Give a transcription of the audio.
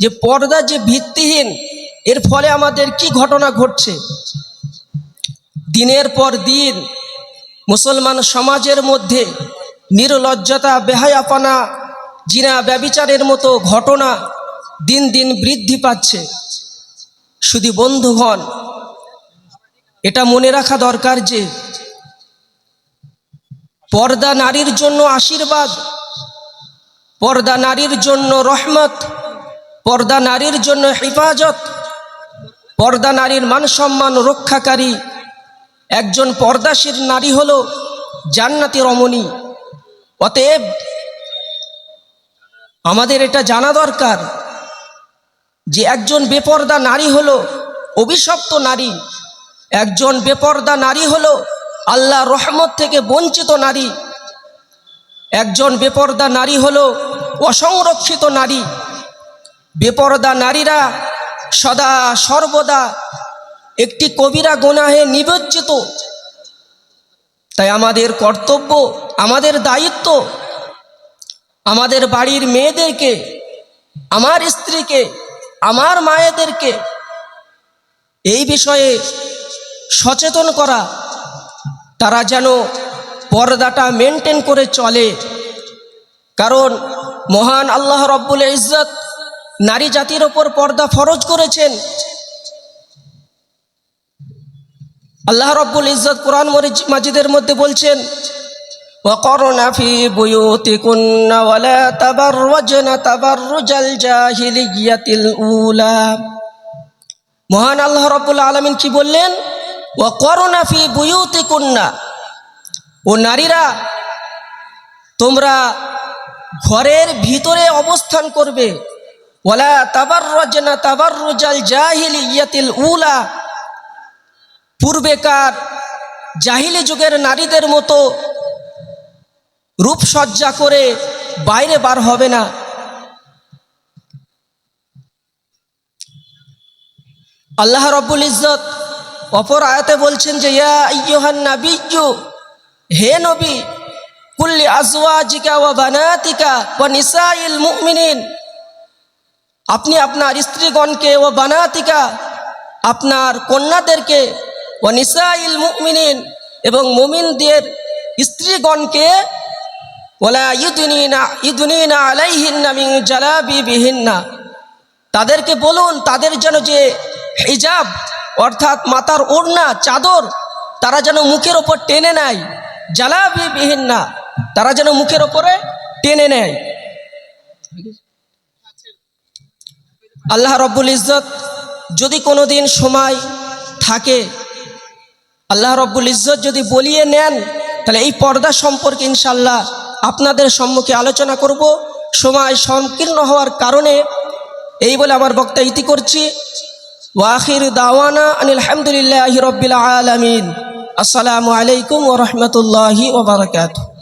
যে পর্দা যে ভিত্তিহীন, এর ফলে আমাদের কি ঘটনা ঘটছে? দিনের পর দিন মুসলমান সমাজের মধ্যে নির্লজ্জতা, বেহায়াপনা, জিনা, ব্যবিচারের মতো ঘটনা দিন দিন বৃদ্ধি পাচ্ছে। শুধু বন্ধুগণ, এটা মনে রাখা দরকার যে পর্দা নারীর জন্য আশীর্বাদ পর্দা নারীর জন্য রহমত, পর্দা নারীর জন্য হেফাজত, পর্দা নারীর মান সম্মান রক্ষাকারী। একজন পর্দাশীল নারী হল জান্নাতি রমণী। অতএব আমাদের এটা জানা দরকার যে একজন বেপর্দা নারী হলো অভিশপ্ত নারী, একজন বেপর্দা নারী হলো আল্লাহ রহমত থেকে বঞ্চিত নারী, একজন বেপর্দা নারী হলো অসংরক্ষিত নারী। বেপর্দা নারীরা সদা সর্বদা একটি কবিরা গোনাহে নিবজ্জিত তাই আমাদের কর্তব্য, আমাদের দায়িত্ব, আমাদের বাড়ির মেয়েদেরকে, আমার স্ত্রীকে, আমার মায়েদেরকে এই বিষয়ে সচেতন করা, তারা যেন পর্দাটা মেনটেন করে চলে। কারণ মহান আল্লাহ রব্বুল ইজ্জত নারী জাতির ওপর পর্দা ফরজ করেছেন আল্লাহ রব্বুল ইজ্জত কোরআন মরিজ- মাজিদের মধ্যে বলছেন وقرن في بيوتكن ولا تبرجن تبرج الجاهلية الأولى মহান আল্লাহ রব্বুল আলমিন কি বললেন ও করোনা ফি বুয়ুতি কন্যা ও নারীরা তোমরা ঘরের ভিতরে অবস্থান করবে। ওলা তাবার রজনা তাবার জাহিল ইয়াতিল উলা। পূর্বেকার জাহিলি যুগের নারীদের মতো রূপসজ্জা করে বাইরে বার হবে না। আল্লাহ রব্বুল ইজ্জত অপর আয়াতে বলছেন যে, ইয়া আইয়ুহান নাবিয়্যু, হে নবী কুল্লি আজওয়াজিকা ওয়া বানাতিকা ওয়া নিসাইল মুমিনিন। আপনি আপনার স্ত্রীগণকে ও বানাতিকা, আপনার কন্যাদেরকে ও নিসাইল মুমিনিন এবং মুমিনদের স্ত্রীগণকে ওলা ইদুনিনা ইদুনিনা আলাইহিন্না মিন জালাবিবিহিন্না তাদেরকে বলুন, তাদের যেন যে হিজাব, অর্থাৎ মাতার ওড়না, চাদর, তারা যেন মুখের ওপর টেনে নেয়। জালাবি বিহীন না তারা যেন মুখের ওপরে টেনে নেয়। আল্লাহ রব্বুল ইজ্জত, যদি কোনো দিন সময় থাকে, আল্লাহ রব্বুল ইজ্জত যদি বলিয়ে নেন, তাহলে এই পর্দা সম্পর্কে ইনশাল্লাহ আপনাদের সম্মুখে আলোচনা করব। সময় সংকীর্ণ হওয়ার কারণে এই বলে আমার বক্তা ইতি করছি। ওয়াখির দাওয়ানা আনিল হামদুলিল্লাহ রব্বিল আলমিন। আসসালামু আলাইকুম ওরহমতুল্লাহি ওবরাকাতুহ